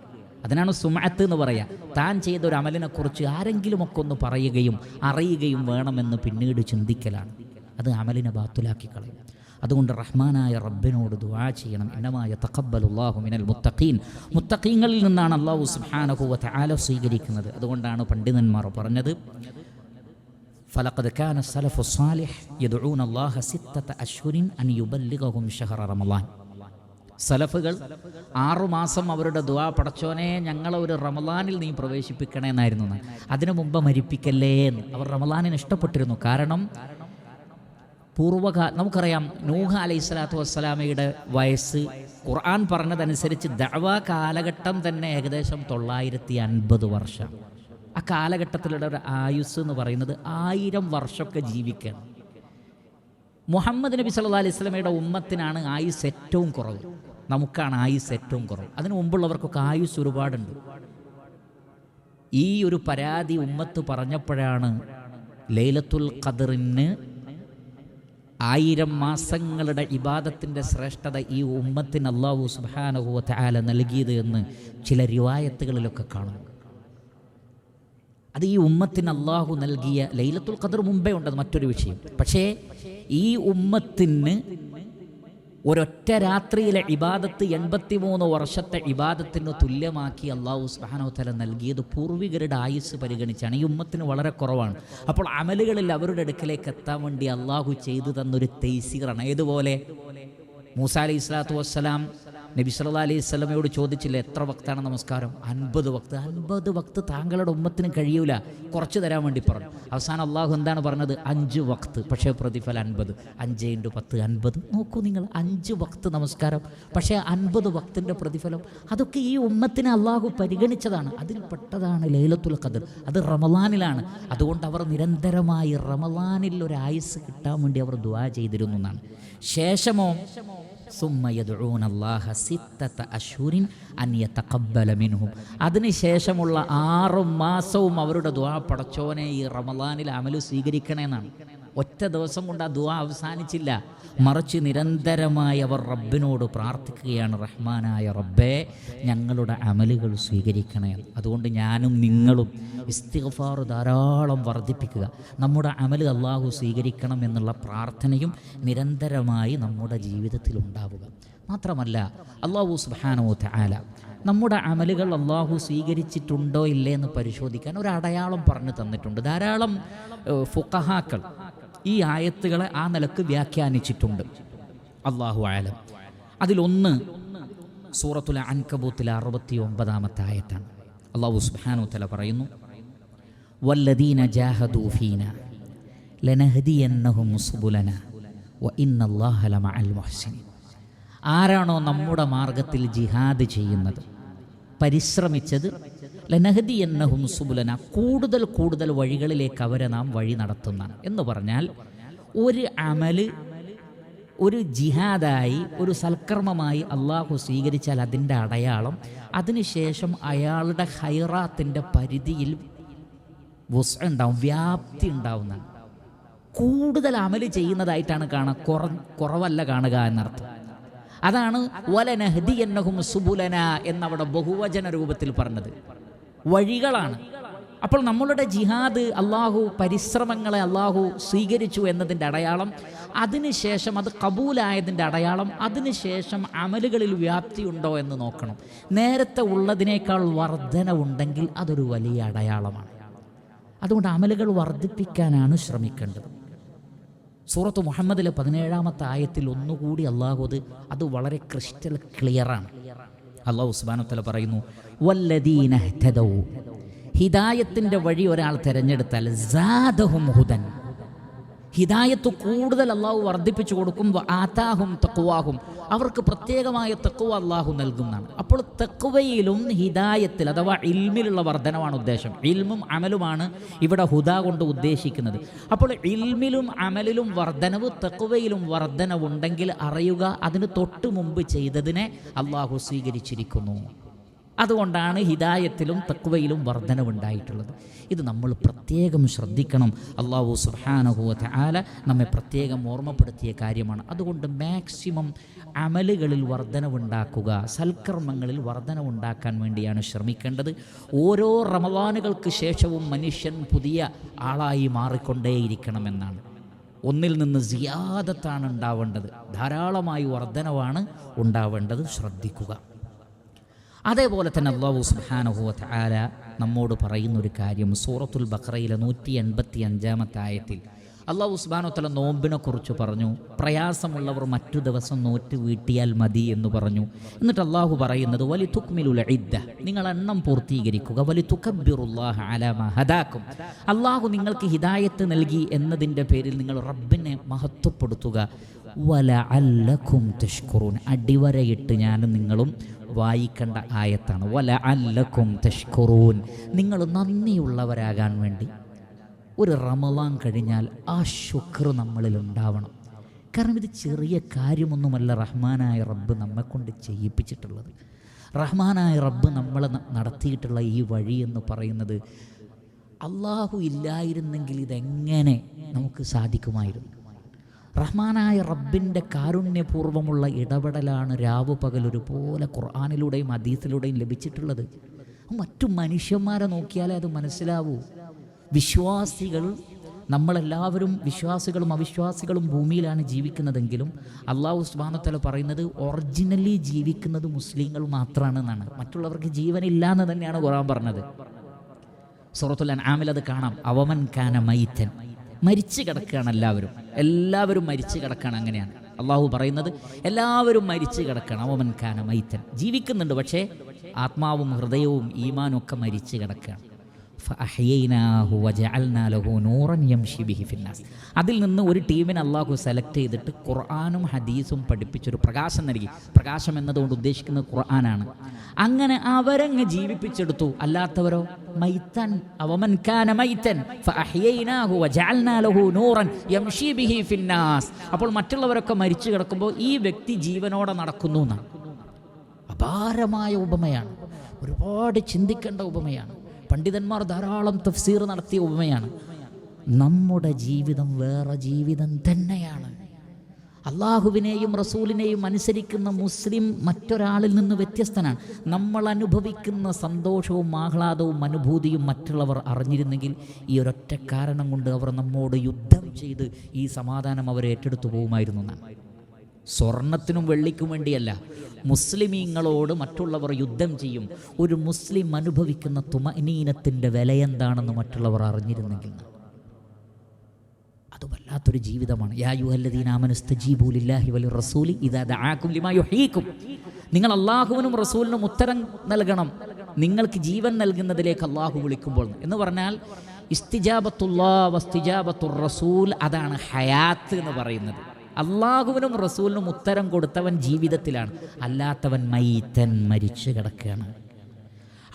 Speaker 1: അതിനാണ് സുമാത്ത് എന്ന് പറയുക താൻ ചെയ്ത ഒരു അമലിനെക്കുറിച്ച് ആരെങ്കിലുമൊക്കെ ഒന്ന് പറയുകയും അറിയുകയും വേണമെന്ന് പിന്നീട് ചിന്തിക്കലാണ് അത് അമലിനെ ബാത്തുലാക്കി കളയും അതുകൊണ്ട് റഹ്മാനായ റബ്ബിനോട് ദുആ ചെയ്യണം ഇന്നമായ തഖബ്ബലുല്ലാഹു മിനൽ മുത്തഖീൻ മുത്തഖീങ്ങളിൽ നിന്നാണ് അള്ളാഹു സുബ്ഹാനഹു വ തആല സ്വീകരിക്കുന്നത് അതുകൊണ്ടാണ് പണ്ഡിതന്മാർ പറഞ്ഞത് فلقد كان السلف الصالح يدعون الله ستة أشهر أن يبلغهم شهر رمضان സലഫുകൾ ആറുമാസം അവരുടെ ദുവാ പടച്ചോനെ ഞങ്ങളെ ഒരു റമലാനിൽ നീ പ്രവേശിപ്പിക്കണേ എന്നായിരുന്നു അതിനു മുമ്പ് മരിപ്പിക്കല്ലേ എന്ന്. അവർ റമലാനിന് ഇഷ്ടപ്പെട്ടിരുന്നു. കാരണം പൂർവകാല നമുക്കറിയാം നൂഹ അലൈഹി സ്വലാത്തു വസ്സലാമയുടെ വയസ്സ് ഖുർആൻ പറഞ്ഞതനുസരിച്ച് ദഅവ കാലഘട്ടം തന്നെ ഏകദേശം തൊള്ളായിരത്തി അൻപത് വർഷം. ആ കാലഘട്ടത്തിലുള്ള ഒരു ആയുസ് എന്ന് പറയുന്നത് ആയിരം വർഷമൊക്കെ ജീവിക്കണം മുഹമ്മദ് നബി സല്ലാ അലൈഹി സ്വലമയുടെ ഉമ്മത്തിനാണ് ആയുസ് ഏറ്റവും കുറവ്. നമുക്കാണ് ആയുസ് ഏറ്റവും കുറവ്. അതിനു മുമ്പുള്ളവർക്കൊക്കെ ആയുസ് ഒരുപാടുണ്ട്. ഈ ഒരു പരാതി ഉമ്മത്ത് പറഞ്ഞപ്പോഴാണ് ലൈലത്തുൽ ഖദറിന് ആയിരം മാസങ്ങളുടെ ഇബാദത്തിന്റെ ശ്രേഷ്ഠത ഈ ഉമ്മത്തിന് അള്ളാഹു സുബാനഹുവത്തെ ആല നൽകിയത് എന്ന് ചില റിവായത്തുകളിലൊക്കെ കാണുന്നു. അത് ഈ ഉമ്മത്തിന് അള്ളാഹു നൽകിയ ലൈലത്തുൽ ഖദർ മുമ്പേ ഉണ്ടത് മറ്റൊരു വിഷയം. പക്ഷേ ഈ ഉമ്മത്തിന് ഒരൊറ്റ രാത്രിയിലെ ഇബാദത്ത് എൺപത്തിമൂന്ന് വർഷത്തെ ഇബാദത്തിന് തുല്യമാക്കി അള്ളാഹു സുബാനോത്തല നൽകിയത് പൂർവികരുടെ ആയുസ് പരിഗണിച്ചാണ്. ഈ ഉമ്മത്തിന് വളരെ കുറവാണ്. അപ്പോൾ അമലുകളിൽ അവരുടെ അടുക്കലേക്ക് എത്താൻ വേണ്ടി അള്ളാഹു ചെയ്തു തന്നൊരു തെയ്സീറാണ് ഏതുപോലെ? മൂസ അലൈഹി സ്വലാത്തു വസ്സലാം നബി സല്ലാ അലൈഹി സ്വലമയോട് ചോദിച്ചില്ല എത്ര വക്താണ് നമസ്കാരം? അൻപത് വക്ത്. അൻപത് വക്ത് താങ്കളുടെ ഉമ്മത്തിന് കഴിയൂല. കുറച്ച് തരാൻ വേണ്ടി പറഞ്ഞു. അവസാനം അള്ളാഹു എന്താണ് പറഞ്ഞത്? അഞ്ച് വക്ത്. പക്ഷേ പ്രതിഫലം അൻപത്. അഞ്ച് ഇന്റു പത്ത് അൻപത്. നോക്കൂ നിങ്ങൾ അഞ്ച് വക്ത് നമസ്കാരം. പക്ഷേ അൻപത് വക്തിന്റെ പ്രതിഫലം അതൊക്കെ ഈ ഉമ്മത്തിനെ അള്ളാഹു പരിഗണിച്ചതാണ്. അതിൽ പെട്ടതാണ് ലൈലത്തുൽ ഖദർ. അത് റമലാനിലാണ്. അതുകൊണ്ട് അവർ നിരന്തരമായി റമലാനിൽ ഒരു ആയുസ് കിട്ടാൻ വേണ്ടി അവർ ദുആ ചെയ്തിരുന്നു എന്നാണ്. ശേഷമോ? അതിനുശേഷമുള്ള ആറു മാസവും അവരുടെ ദ്വാ പടച്ചോനെ ഈ റമദാനിൽ അമലു സ്വീകരിക്കണേന്നാണ്. ഒറ്റ ദിവസം കൊണ്ട് ആ ദുആ അവസാനിച്ചില്ല. മറിച്ച് നിരന്തരമായി അവർ റബ്ബിനോട് പ്രാർത്ഥിക്കുകയാണ് റഹ്മാനായ റബ്ബേ ഞങ്ങളുടെ അമലുകൾ സ്വീകരിക്കണേ. അതുകൊണ്ട് ഞാനും നിങ്ങളും ഇസ്തിഗഫാർ ധാരാളം വർദ്ധിപ്പിക്കുക. നമ്മുടെ അമൽ അള്ളാഹു സ്വീകരിക്കണം എന്നുള്ള പ്രാർത്ഥനയും നിരന്തരമായി നമ്മുടെ ജീവിതത്തിൽ ഉണ്ടാവുക. മാത്രമല്ല അള്ളാഹു സുബാനോ ആല നമ്മുടെ അമലുകൾ അള്ളാഹു സ്വീകരിച്ചിട്ടുണ്ടോ ഇല്ലേ എന്ന് പരിശോധിക്കാൻ ഒരു അടയാളം പറഞ്ഞു തന്നിട്ടുണ്ട്. ധാരാളം ഫുക്കഹാക്കൾ ഈ ആയത്തുകളെ ആ നിലയ്ക്ക് വ്യാഖ്യാനിച്ചിട്ടുണ്ട്. അള്ളാഹു ആലം അതിലൊന്ന് സൂറത്തുൽ അൻകബൂത്തിൽ അറുപത്തി ഒമ്പതാമത്തെ ആയത്താണ്. അള്ളാഹു സുബ്ഹാനഹു തല പറയുന്നു വല്ലദീന ജാഹദൂ ഫീന ലനഹദിയന്നഹും സുബുലന വ ആരാണോ നമ്മുടെ മാർഗത്തിൽ ജിഹാദ് ചെയ്യുന്നത് പരിശ്രമിച്ചത് ലനഹദി എന്നഹും സുബുലന. കൂടുതൽ കൂടുതൽ വഴികളിലേക്ക് അവരെ നാം വഴി നടത്തുന്നതാണ്. എന്ന് പറഞ്ഞാൽ ഒരു അമൽ ഒരു ജിഹാദായി ഒരു സൽക്കർമ്മമായി അള്ളാഹു സ്വീകരിച്ചാൽ അതിന്റെ അടയാളം അതിനുശേഷം അയാളുടെ ഹൈറാത്തിന്റെ പരിധിയിൽ വുസ് ഉണ്ടാവും വ്യാപ്തി ഉണ്ടാവുന്നതാണ്. കൂടുതൽ അമൽ ചെയ്യുന്നതായിട്ടാണ് കാണുക കുറ കുറവല്ല കാണുക എന്നർത്ഥം. അതാണ് വലനഹദി എന്നഹും സുബുലന എന്നവിടെ ബഹുവചന രൂപത്തിൽ പറഞ്ഞത്. വഴികളാണ്. അപ്പോൾ നമ്മളുടെ ജിഹാദ് അള്ളാഹു പരിശ്രമങ്ങളെ അള്ളാഹു സ്വീകരിച്ചു എന്നതിന്റെ അടയാളം അതിനുശേഷം അത് കബൂലായതിന്റെ അടയാളം അതിനുശേഷം അമലുകളിൽ വ്യാപ്തിയുണ്ടോ എന്ന് നോക്കണം. നേരത്തെ ഉള്ളതിനേക്കാൾ വർധന ഉണ്ടെങ്കിൽ അതൊരു വലിയ അടയാളമാണ്. അതുകൊണ്ട് അമലുകൾ വർദ്ധിപ്പിക്കാനാണ് ശ്രമിക്കേണ്ടത്. സൂറത്ത് മുഹമ്മദിലെ പതിനേഴാമത്തെ ആയത്തിൽ ഒന്നുകൂടി അള്ളാഹു അത് അത് വളരെ ക്രിസ്റ്റൽ ക്ലിയറാണ്. അള്ളാഹു ഉസ്മാനത്തല പറയുന്നു വല്ലദീന ഹ്തദൗ ഹിദായത്തിന്റെ വഴി ഒരാൾ തിരഞ്ഞെടുത്താൽ സാദഹും ഹുദൻ. ഹിദായത്ത് കൂടുതൽ അള്ളാഹു വർദ്ധിപ്പിച്ചു കൊടുക്കും ആതാഹും തക്കുവാഹും അവർക്ക് പ്രത്യേകമായ തെക്കുവ അള്ളാഹു നൽകുന്നതാണ്. അപ്പോൾ തെക്കുവയിലും ഹിദായത്തിൽ അഥവാ ഇൽമിലുള്ള വർധനമാണ് ഉദ്ദേശം. ഇൽമും അമലുമാണ് ഇവിടെ ഹുദ കൊണ്ട് ഉദ്ദേശിക്കുന്നത്. അപ്പോൾ ഇൽമിലും അമലിലും വർധനവ് തെക്കുവയിലും വർധനവുണ്ടെങ്കിൽ അറിയുക അതിന് തൊട്ട് മുമ്പ് ചെയ്തതിനെ അള്ളാഹു സ്വീകരിച്ചിരിക്കുന്നു. അതുകൊണ്ടാണ് ഹിദായത്തിലും തക്വയിലും വർധനവുണ്ടായിട്ടുള്ളത്. ഇത് നമ്മൾ പ്രത്യേകം ശ്രദ്ധിക്കണം. അള്ളാഹു സുഹാനുഭവത്തെ ആല നമ്മെ പ്രത്യേകം ഓർമ്മപ്പെടുത്തിയ കാര്യമാണ്. അതുകൊണ്ട് മാക്സിമം അമലുകളിൽ വർധനവുണ്ടാക്കുക സൽക്കർമ്മങ്ങളിൽ വർധനവുണ്ടാക്കാൻ വേണ്ടിയാണ് ശ്രമിക്കേണ്ടത്. ഓരോ റമവാനുകൾക്ക് ശേഷവും മനുഷ്യൻ പുതിയ ആളായി മാറിക്കൊണ്ടേയിരിക്കണമെന്നാണ്. ഒന്നിൽ നിന്ന് സിയാദത്താണ് ഉണ്ടാവേണ്ടത് ധാരാളമായി വർധനവാണ് ഉണ്ടാവേണ്ടത്. ശ്രദ്ധിക്കുക. അതേപോലെ തന്നെ അള്ളാഹു സുബാനുഹുവത്ത് ആല നമ്മോട് പറയുന്നൊരു കാര്യം. സൂറത്തുൽ ബക്രയിലെ നൂറ്റി എൺപത്തി അഞ്ചാമത്തെ ആയത്തിൽ അള്ളാഹു ഉസ്ബാനോത്തല നോമ്പിനെ കുറിച്ച് പറഞ്ഞു. പ്രയാസമുള്ളവർ മറ്റു ദിവസം നോറ്റ് വീട്ടിയാൽ മതി എന്ന് പറഞ്ഞു. എന്നിട്ട് അള്ളാഹു പറയുന്നത് വലി തുക്മിലുള്ള ഇദ്ദ നിങ്ങൾ എണ്ണം പൂർത്തീകരിക്കുക. വലി തുക്കബിറുല്ലാഹ അലാമ ഹദാക്കും അള്ളാഹു നിങ്ങൾക്ക് ഹിദായത്ത് നൽകി എന്നതിന്റെ പേരിൽ നിങ്ങൾ റബ്ബിനെ മഹത്വപ്പെടുത്തുക. വല അല്ലക്കും തഷ്കുറൂൻ. അടിവരയിട്ട് ഞാൻ നിങ്ങളും വായിക്കേണ്ട ആയത്താണ്. വല അല്ലക്കും തഷ്കുറൂൻ. നിങ്ങൾ നന്ദിയുള്ളവരാകാൻ വേണ്ടി ഒരു റമലാൻ കഴിഞ്ഞാൽ ആ ശുക്ർ നമ്മളിൽ ഉണ്ടാവണം. കാരണം ഇത് ചെറിയ കാര്യമൊന്നുമല്ല റഹ്മാനായ റബ്ബ് നമ്മെക്കൊണ്ട് ചെയ്യിപ്പിച്ചിട്ടുള്ളത്. റഹ്മാനായ റബ്ബ് നമ്മളെ നടത്തിയിട്ടുള്ള ഈ വഴി എന്ന് പറയുന്നത് അള്ളാഹു ഇല്ലായിരുന്നെങ്കിൽ ഇതെങ്ങനെ നമുക്ക് സാധിക്കുമായിരുന്നു? റഹ്മാനായ റബ്ബിന്റെ കാരുണ്യപൂർവമുള്ള ഇടപെടലാണ് രാവ് പകൽ ഒരുപോലെ ഖുർആാനിലൂടെയും ഹദീസിലൂടെയും ലഭിച്ചിട്ടുള്ളത്. മറ്റു മനുഷ്യന്മാരെ നോക്കിയാലേ അത് മനസ്സിലാവൂ. വിശ്വാസികൾ നമ്മളെല്ലാവരും വിശ്വാസികളും അവിശ്വാസികളും ഭൂമിയിലാണ് ജീവിക്കുന്നതെങ്കിലും അള്ളാഹു ഉസ്മാനത്തല പറയുന്നത് ഒറിജിനലി ജീവിക്കുന്നത് മുസ്ലിങ്ങൾ മാത്രമാണെന്നാണ് മറ്റുള്ളവർക്ക് ജീവനില്ല എന്ന് തന്നെയാണ് ഖുറാൻ പറഞ്ഞത്. സൂറത്തുൽ ആമിലത് അത് കാണാം. അവമൻ കാന മൈത്തൻ മരിച്ചു കിടക്കുകയാണ് എല്ലാവരും. എല്ലാവരും മരിച്ചു കിടക്കുകയാണ് അങ്ങനെയാണ്. അള്ളാഹു പറയുന്നത് എല്ലാവരും മരിച്ചു കിടക്കണം അവമൻ കാന മൈത്തൻ ജീവിക്കുന്നുണ്ട് പക്ഷേ ആത്മാവും ഹൃദയവും ഈമാനും ഒക്കെ മരിച്ചു കിടക്കുകയാണ്. അതിൽ നിന്ന് ഒരു ടീമിനെ അള്ളാഹു സെലക്ട് ചെയ്തിട്ട് ഖുർആാനും ഹദീസും പഠിപ്പിച്ചൊരു പ്രകാശം നൽകി. പ്രകാശം എന്നതുകൊണ്ട് ഉദ്ദേശിക്കുന്നത് ഖുർആനാണ്. അങ്ങനെ അവരങ്ങ് ജീവിപ്പിച്ചെടുത്തു. അല്ലാത്തവരോ? മൈത്തൻ. അവമൻ കാന അപ്പോൾ മറ്റുള്ളവരൊക്കെ മരിച്ചു കിടക്കുമ്പോൾ ഈ വ്യക്തി ജീവനോടെ നടക്കുന്നു എന്നാണ്. അപാരമായ ഉപമയാണ്. ഒരുപാട് ചിന്തിക്കേണ്ട ഉപമയാണ്. പണ്ഡിതന്മാർ ധാരാളം തഫ്സീർ നടത്തിയ ഉപമയാണ് നമ്മുടെ ജീവിതം വേറെ ജീവിതം തന്നെയാണ്. അള്ളാഹുവിനെയും റസൂലിനെയും അനുസരിക്കുന്ന മുസ്ലിം മറ്റൊരാളിൽ നിന്ന് വ്യത്യസ്തനാണ്. നമ്മൾ അനുഭവിക്കുന്ന സന്തോഷവും ആഹ്ലാദവും അനുഭൂതിയും മറ്റുള്ളവർ അറിഞ്ഞിരുന്നെങ്കിൽ ഈ ഒരൊറ്റ കാരണം കൊണ്ട് അവർ നമ്മോട് യുദ്ധം ചെയ്ത് ഈ സമാധാനം അവർ ഏറ്റെടുത്തു പോകുമായിരുന്നു എന്നാണ്. സ്വർണത്തിനും വെള്ളിക്കും വേണ്ടിയല്ല. മുസ്ലിമീങ്ങളോട് മറ്റുള്ളവർ യുദ്ധം ചെയ്യും. ഒരു മുസ്ലിം അനുഭവിക്കുന്ന തുമനീനത്തിന്റെ വില എന്താണെന്ന് മറ്റുള്ളവർ അറിഞ്ഞിരുന്നെങ്കിൽ അത് വല്ലാത്തൊരു ജീവിതമാണ്. യാ യുഹല്ലദീനാമനുസ്തജീബൂലില്ലാഹി വലി റസൂലി ഇദാ ദആകും ലിമാ യുഹീക്കും. നിങ്ങൾ അള്ളാഹുവിനും റസൂലിനും ഉത്തരം നൽകണം. നിങ്ങൾക്ക് ജീവൻ നൽകുന്നതിലേക്ക് അള്ളാഹു വിളിക്കുമ്പോൾ എന്ന് പറഞ്ഞാൽ ഇസ്തിജാബത്തുല്ലാ വസ്തിജാബത്തുർ റസൂൽ അതാണ് ഹയാത്ത് എന്ന് പറയുന്നത്. അള്ളാഹുവിനും റസൂലിനും ഉത്തരം കൊടുത്തവൻ ജീവിതത്തിലാണ്. അല്ലാത്തവൻ മൈത്തൻ മരിച്ചു കിടക്കുകയാണ്.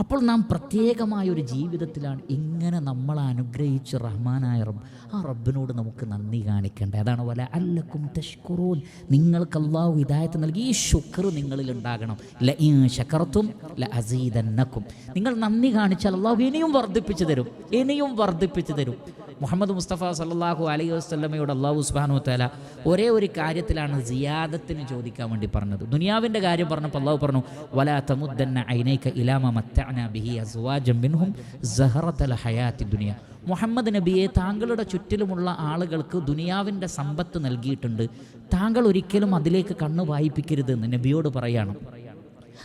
Speaker 1: അപ്പോൾ നാം പ്രത്യേകമായ ഒരു ജീവിതത്തിലാണ് ഇങ്ങനെ നമ്മൾ അനുഗ്രഹിച്ച് റഹ്മാനായ റബ്ബ്. ആ റബ്ബിനോട് നമുക്ക് നന്ദി കാണിക്കേണ്ടത് അതാണ് പോലെ അല്ലക്കും തഷ്കുറൂൻ. നിങ്ങൾക്ക് അള്ളാഹു ഹിദായത്ത് നൽകി. ഈ ശുക്ർ നിങ്ങളിൽ ഉണ്ടാകണം. ല ശക്കർത്തും ല അസീതന്നക്കും നിങ്ങൾ നന്ദി കാണിച്ചാൽ അള്ളാഹു ഇനിയും വർദ്ധിപ്പിച്ചു തരും. ഇനിയും വർദ്ധിപ്പിച്ചു തരും. മുഹമ്മദ് മുസ്തഫ സല്ലാഹു അലൈഹി വസ്ലമയോട് അള്ളാഹു സുബാനു തല ഒരേ ഒരു കാര്യത്തിലാണ് സിയാദത്തിന് ചോദിക്കാൻ വേണ്ടി പറഞ്ഞത്. ദുനിയാവിന്റെ കാര്യം പറഞ്ഞപ്പോൾ അള്ളാഹു പറഞ്ഞു വലാ ബിഹി മുഹമ്മദ് നബിയെ താങ്കളുടെ ചുറ്റിലുമുള്ള ആളുകൾക്ക് ദുനിയാവിന്റെ സമ്പത്ത് നൽകിയിട്ടുണ്ട്. താങ്കൾ ഒരിക്കലും അതിലേക്ക് കണ്ണു വായിപ്പിക്കരുതെന്ന് നബിയോട് പറയാണ്.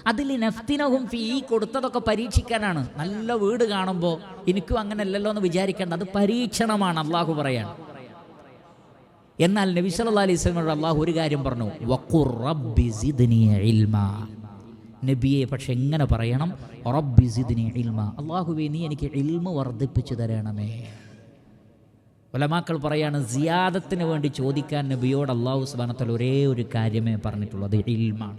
Speaker 1: അതിൽ നഫ്തിനഹും ഫീ കൊടുത്തതൊക്കെ പരീക്ഷിക്കാനാണ്. നല്ല വീട് കാണുമ്പോൾ എനിക്കും അങ്ങനെ അല്ലല്ലോ എന്ന് വിചാരിക്കേണ്ട. അത് പരീക്ഷണമാണ് അള്ളാഹു പറയാൻ. എന്നാൽ നബി സല്ലല്ലാഹു അലൈഹി അള്ളാഹു ഒരു കാര്യം പറഞ്ഞു. വഖുർ റബ്ബി ഇൽമാ. നബിയെ പക്ഷെ എങ്ങനെ പറയണം? റബ്ബി നീ എനിക്ക് ഇൽമ വർദ്ധിപ്പിച്ചു തരണമേ. ഒലമാക്കൾ പറയാണ് സിയാദത്തിന് വേണ്ടി ചോദിക്കാൻ നബിയോട് അള്ളാഹു സുബാനത്തൽ ഒരേ ഒരു കാര്യമേ പറഞ്ഞിട്ടുള്ളത് ഇൽമാണ്.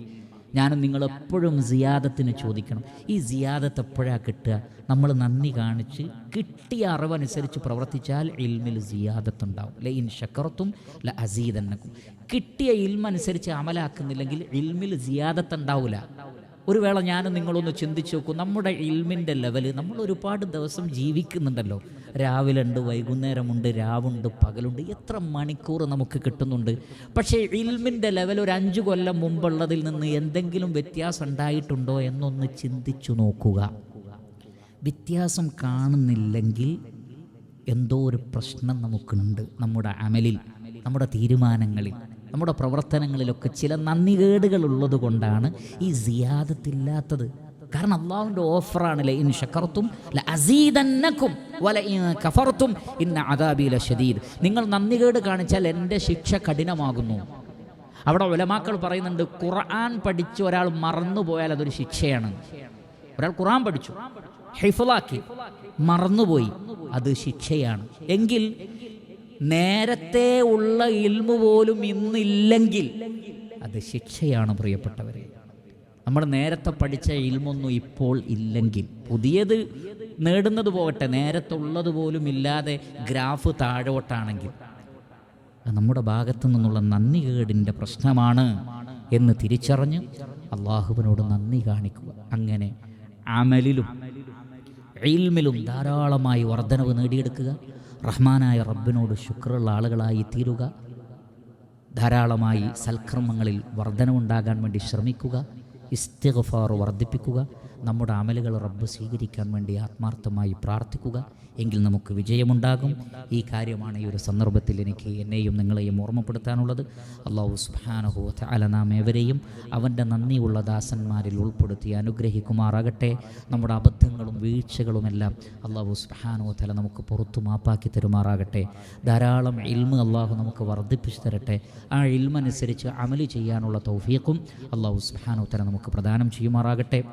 Speaker 1: ഞാനും നിങ്ങളെപ്പോഴും സിയാദത്തിന് ചോദിക്കണം. ഈ സിയാദത്ത് എപ്പോഴാണ് കിട്ടുക? നമ്മൾ നന്ദി കാണിച്ച് കിട്ടിയ അറിവനുസരിച്ച് പ്രവർത്തിച്ചാൽ ഇൽമിൽ സിയാദത്ത് ഉണ്ടാവും അല്ലെ ഇൻ ഷക്കറത്തും ല അസീദന്നക്കും കിട്ടിയ ഇൽമനുസരിച്ച് അമലാക്കുന്നില്ലെങ്കിൽ ഇൽമിൽ സിയാദത്ത് ഉണ്ടാവില്ല ഒരു വേള ഞാനും നിങ്ങളൊന്ന് ചിന്തിച്ച് നോക്കൂ. നമ്മുടെ ഇൽമിന്റെ ലെവൽ നമ്മൾ ഒരുപാട് ദിവസം ജീവിക്കുന്നുണ്ടല്ലോ. രാവിലെ ഉണ്ട് വൈകുന്നേരമുണ്ട് രാവുണ്ട് പകലുണ്ട്. എത്ര മണിക്കൂർ നമുക്ക് കിട്ടുന്നുണ്ട്. പക്ഷേ ഇൽമിന്റെ ലെവൽ ഒരു അഞ്ച് കൊല്ലം മുമ്പുള്ളതിൽ നിന്ന് എന്തെങ്കിലും വ്യത്യാസം ഉണ്ടായിട്ടുണ്ടോ എന്നൊന്ന് ചിന്തിച്ചു നോക്കുക. വ്യത്യാസം കാണുന്നില്ലെങ്കിൽ എന്തോ ഒരു പ്രശ്നം നമുക്കുണ്ട് നമ്മുടെ അമലിൽ നമ്മുടെ തീരുമാനങ്ങളിൽ. നമ്മുടെ പ്രവർത്തനങ്ങളിലൊക്കെ ചില നന്ദികേടുകൾ ഉള്ളത് കൊണ്ടാണ് ഈ സിയാദത്തില്ലാത്തത്. കാരണം അള്ളാഹുവിന്റെ ഓഫറാണ് ലൈൻ ഷക്കർത്തും ല അസീദന്നക്കും വല കഫർത്തും ഇന്ന അദാബില ഷദീദ് നിങ്ങൾ നന്ദികേട് കാണിച്ചാൽ എന്റെ ശിക്ഷ കഠിനമാകുന്നു. അവിടെ ഒലമാക്കൾ പറയുന്നുണ്ട് ഖുർആൻ പഠിച്ച് ഒരാൾ മറന്നുപോയാൽ അതൊരു ശിക്ഷയാണ്. ഒരാൾ ഖുർആൻ പഠിച്ചു ഹൈഫുലാക്കി മറന്നുപോയി അത് ശിക്ഷയാണ്. എങ്കിൽ നേരത്തെ ഉള്ള ഇൽമു പോലും ഇന്നില്ലെങ്കിൽ അത് ശിക്ഷയാണ് പ്രിയപ്പെട്ടവരെ. നമ്മൾ നേരത്തെ പഠിച്ച ഇൽമൊന്നും ഇപ്പോൾ ഇല്ലെങ്കിൽ പുതിയത് നേടുന്നത് പോകട്ടെ നേരത്തെ ഉള്ളത് പോലും ഇല്ലാതെ ഗ്രാഫ് താഴോട്ടാണെങ്കിൽ നമ്മുടെ ഭാഗത്തു നിന്നുള്ള നന്ദി കേടിന്റെ പ്രശ്നമാണ് എന്ന് തിരിച്ചറിഞ്ഞ് അള്ളാഹുവിനോട് നന്ദി കാണിക്കുക. അങ്ങനെ അമലിലും ഇൽമിലും ധാരാളമായി വർധനവ് നേടിയെടുക്കുക. റഹ്മാനായ റബ്ബിനോട് ശുക്രുള്ള ആളുകളായി തീരുക. ധാരാളമായി സൽക്കർമ്മങ്ങളിൽ വർധനവുണ്ടാകാൻ വേണ്ടി ശ്രമിക്കുക. ഇസ്തിഗഫാർ വർദ്ധിപ്പിക്കുക. നമ്മുടെ അമലുകൾ റബ്ബ് സ്വീകരിക്കാൻ വേണ്ടി ആത്മാർത്ഥമായി പ്രാർത്ഥിക്കുക. എങ്കിൽ നമുക്ക് വിജയമുണ്ടാകും. ഈ കാര്യമാണ് ഈ ഒരു സന്ദർഭത്തിൽ എനിക്ക് എന്നെയും നിങ്ങളെയും ഓർമ്മപ്പെടുത്താനുള്ളത്. അള്ളാഹു സുബാനഹു അല നാം ഏവരെയും അവന്റെ നന്ദിയുള്ള ദാസന്മാരിൽ ഉൾപ്പെടുത്തി അനുഗ്രഹിക്കുമാറാകട്ടെ. നമ്മുടെ അബദ്ധങ്ങളും വീഴ്ചകളുമെല്ലാം അള്ളാഹു സുബാനു തല നമുക്ക് പുറത്തു മാപ്പാക്കി തരുമാറാകട്ടെ. ധാരാളം ഇൽമ അള്ളാഹു നമുക്ക് വർദ്ധിപ്പിച്ചു തരട്ടെ. ആ ഇൽമനുസരിച്ച് അമൽ ചെയ്യാനുള്ള തൗഫീഖും അള്ളാഹു സുബാനു തല നമുക്ക് പ്രദാനം ചെയ്യുമാറാകട്ടെ.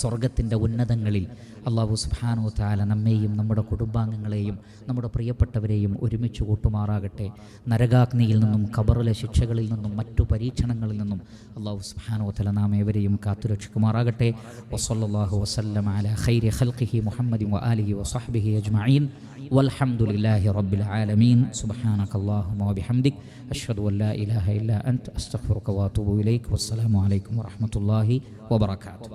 Speaker 1: സ്വർഗത്തിൻ്റെ ഉന്നതങ്ങളിൽ അള്ളാഹു സുബാനു താല നമ്മെയും നമ്മുടെ കുടുംബാംഗങ്ങളെയും നമ്മുടെ പ്രിയപ്പെട്ടവരെയും ഒരുമിച്ച് കൂട്ടുമാറാകട്ടെ നരകാഗ്നിയിൽ നിന്നും ഖബറിലെ ശിക്ഷകളിൽ നിന്നും മറ്റു പരീക്ഷണങ്ങളിൽ നിന്നും അള്ളാഹു സുബാനു തല നാം ഏവരെയും കാത്തുരക്ഷിക്കുമാറാകട്ടെ വസല്ലാഹു വസല്ലം അല ഖൈരി ഖൽഖിഹി മുഹമ്മദി വ ആലിഹി വസഹ്ബിഹി അജ്മഈൻ والحمد لله رب العالمين سبحانك اللهم وبحمدك أشهد أن لا إله إلا أنت أستغفرك وأتوب إليك والسلام عليكم ورحمة الله وبركاته